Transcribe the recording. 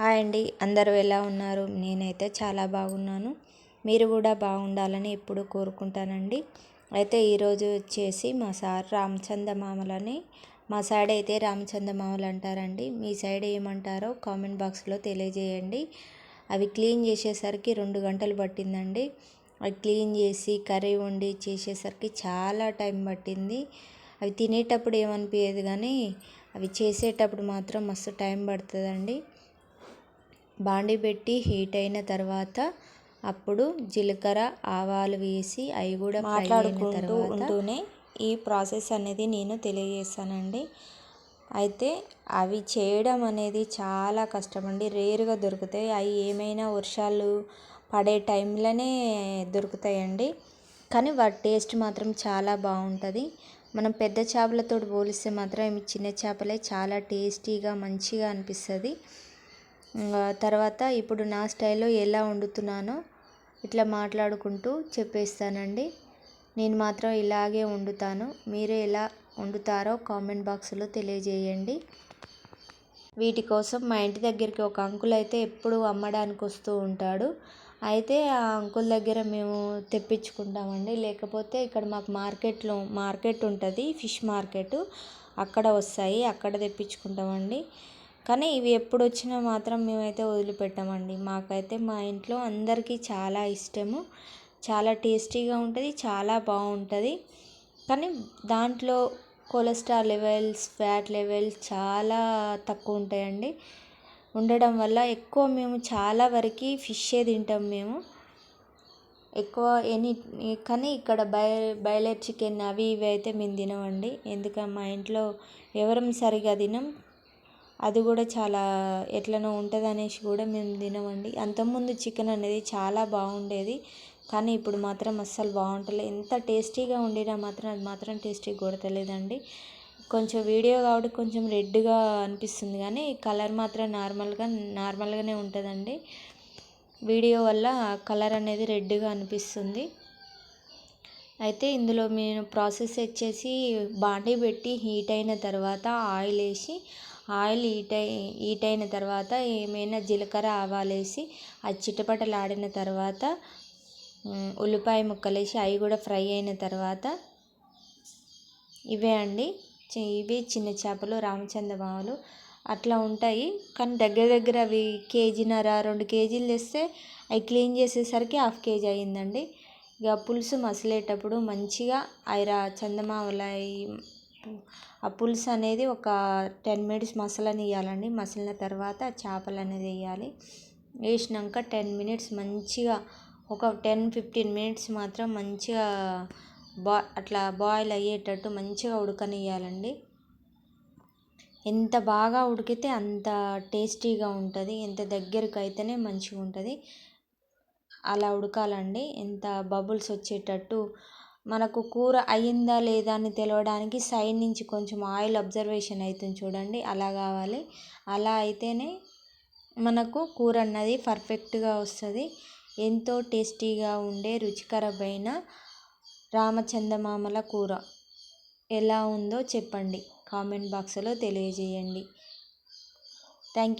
Hi అండి. అందరూ ఎలా ఉన్నారు? నేనైతే చాలా బాగున్నాను. మీరు కూడా బాగుండాలని ఎప్పుడు కోరుకుంటానండి. అయితే ఈరోజు వచ్చేసి మా సార్ రామచంద మామలని మా సైడ్ అయితే రామచంద మామలు అంటారండి. మీ సైడ్ ఏమంటారో కామెంట్ బాక్స్లో తెలియజేయండి. అవి క్లీన్ చేసేసరికి రెండు గంటలు పట్టిందండి. అవి క్లీన్ చేసి కర్రీ వండి చేసేసరికి చాలా టైం పట్టింది. అవి తినేటప్పుడు ఏమనిపించదు కానీ అవి చేసేటప్పుడు మాత్రం మస్తు టైం పడుతుందండి. బాండి పెట్టి హీట్ అయిన తర్వాత అప్పుడు జీలకర్ర ఆవాలు వేసి అవి కూడా మాట్లాడుకుంటూ ఉంటూనే ఈ ప్రాసెస్ అనేది నేను తెలియజేస్తానండి. అయితే అవి చేయడం అనేది చాలా కష్టమండి. రేరుగా దొరుకుతాయి. అవి ఏమైనా వర్షాలు పడే టైంలోనే దొరుకుతాయండి. కానీ వాటి టేస్ట్ మాత్రం చాలా బాగుంటుంది. మనం పెద్ద చేపలతో పోలిస్తే మాత్రం చిన్న చేపలే చాలా టేస్టీగా మంచిగా అనిపిస్తుంది. తర్వాత ఇప్పుడు నా స్టైల్లో ఎలా వండుతున్నానో ఇట్లా మాట్లాడుకుంటూ చెప్పేస్తానండి. నేను మాత్రం ఇలాగే వండుతాను. మీరు ఎలా వండుతారో కామెంట్ బాక్స్లో తెలియజేయండి. వీటి కోసం మా ఇంటి దగ్గరికి ఒక అంకుల్ అయితే ఎప్పుడు అమ్మడానికి వస్తూ ఉంటాడు. అయితే ఆ అంకుల్ దగ్గర మేము తెప్పించుకుంటామండి. లేకపోతే ఇక్కడ మాకు మార్కెట్లో మార్కెట్ ఉంటుంది ఫిష్ మార్కెట్. అక్కడ వస్తాయి అక్కడ తెప్పించుకుంటామండి. కానీ ఇవి ఎప్పుడు వచ్చినా మాత్రం మేమైతే వదిలిపెట్టమండి. మాకైతే మా ఇంట్లో అందరికీ చాలా ఇష్టము. చాలా టేస్టీగా ఉంటుంది చాలా బాగుంటుంది కానీ దాంట్లో కొలెస్ట్రాల్ లెవెల్స్ ఫ్యాట్ లెవెల్స్ చాలా తక్కువ ఉంటాయండి ఉండడం వల్ల ఎక్కువ మేము చాలా వరకు ఫిషే తింటాం మేము. ఎక్కువ ఎనీ కానీ ఇక్కడ బయ బాయిలర్ చికెన్ అవి ఇవి అయితే మేము తినమండి. ఎందుకంటే మా ఇంట్లో ఎవరం సరిగా తినం అది కూడా చాలా ఎట్లనో ఉంటుంది అనేసి కూడా మేము తినమండి. అంతకుముందు చికెన్ అనేది చాలా బాగుండేది కానీ ఇప్పుడు మాత్రం అస్సలు బాగుంటలేదు ఎంత టేస్టీగా వండినా మాత్రం అది మాత్రం టేస్టీ కొడతలేదండి. కొంచెం వీడియో కాబట్టి కొంచెం రెడ్గా అనిపిస్తుంది కానీ కలర్ మాత్రం నార్మల్గా నార్మల్గానే ఉంటుందండి. వీడియో వల్ల కలర్ అనేది రెడ్గా అనిపిస్తుంది. అయితే ఇందులో నేను ప్రాసెస్ వచ్చేసి బాండీ పెట్టి హీట్ అయిన తర్వాత ఆయిల్ వేసి ఆయిల్ హీట్ అయి హీట్ అయిన తర్వాత ఏమైనా జీలకర్ర ఆవాలు వేసి అది చిటపటలాడిన తర్వాత ఉల్లిపాయ ముక్కలు వేసి అవి కూడా ఫ్రై అయిన తర్వాత ఇవే అండి. ఇవి చిన్న చేపలు రామచంద్రమావలు అట్లా ఉంటాయి. కానీ దగ్గర దగ్గర అవి కేజీన్నర రెండు కేజీలు తెస్తే అవి క్లీన్ చేసేసరికి హాఫ్ కేజీ అయ్యిందండి. ఇక పులుసు మసిలేటప్పుడు మంచిగా ఐరా చందమామలు ఆ పులుసు అనేది ఒక టెన్ మినిట్స్ మసలనివ్వాలండి మసిలిన తర్వాత చేపలు అనేది వేయాలి. వేసినాక టెన్ మినిట్స్ మంచిగా ఒక టెన్ ఫిఫ్టీన్ మినిట్స్ మాత్రం మంచిగా బా అట్లా బాయిల్ అయ్యేటట్టు మంచిగా ఉడకనివ్వాలండి ఎంత బాగా ఉడికితే అంత టేస్టీగా ఉంటుంది. ఎంత దగ్గరకు అయితేనే మంచిగా ఉంటుంది అలా ఉడకాలండి. ఎంత బబుల్స్ వచ్చేటట్టు మనకు కూర అయ్యిందా లేదా అని తెలవడానికి సైడ్ నుంచి కొంచెం ఆయిల్ అబ్జర్వేషన్ అవుతుంది చూడండి అలా కావాలి. అలా అయితేనే మనకు కూర అన్నది పర్ఫెక్ట్గా వస్తుంది. ఎంతో టేస్టీగా ఉండే రుచికరమైన రామచందమామల కూర. ఎలా ఉందో చెప్పండి. కామెంట్ బాక్స్లో తెలియజేయండి. Thank you